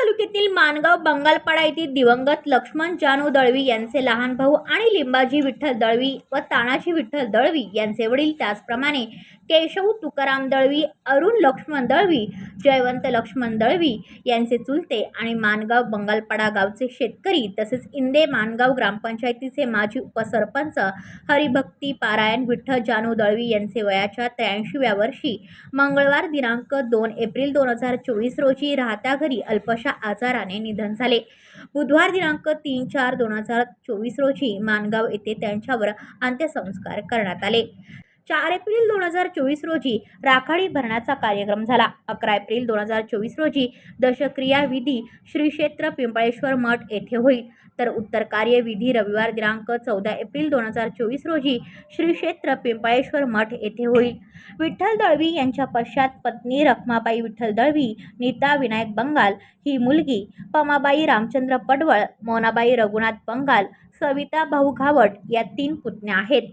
तालुक्यातील मानगाव बंगालपाडा येथील दिवंगत लक्ष्मण जानू दळवी यांचे लहान भाऊ आणि लिंबाजी विठ्ठल दळवी व तानाजी विठ्ठल दळवी यांचे वडील. त्याचप्रमाणे केशव तुकाराम दळवी अरुण लक्ष्मण दळवी जयवंत लक्ष्मण दळवी यांचे चुलते आणि मानगाव बंगालपाडा गावचे शेतकरी तसेच इंदे मानगाव ग्रामपंचायतीचे माजी उपसरपंच हरिभक्ती पारायण विठ्ठल जानू दळवी यांचे वयाच्या त्र्याऐंशीव्या वर्षी मंगळवार दिनांक दोन एप्रिल दोन हजार चोवीस रोजी राहत्या घरी अल्पशा आजाराने निधन झाले. बुधवार दिनांक तीन चार दोन हजार चोवीस रोजी मानगाव येथे त्यांच्यावर अंत्यसंस्कार करण्यात आले. चार एप्रिल दोन हजार चोवीस रोजी राखाडी भरण्याचा कार्यक्रम झाला. अकरा एप्रिल दोन हजार चोवीस रोजी दशक्रिया विधी श्री क्षेत्र पिंपळेश्वर मठ येथे होईल. तर उत्तर कार्य विधी रविवार दिनांक चौदा एप्रिल दोन हजार चोवीस रोजी श्री क्षेत्र पिंपळेश्वर मठ येथे होईल. विठ्ठल दळवी यांच्या पश्चात पत्नी रखमाबाई विठ्ठल दळवी नीता विनायक बंगाल ही मुलगी पमाबाई रामचंद्र पडवळ मोनाबाई रघुनाथ बंगाल सविता भाऊ घावट या तीन पुतण्या आहेत.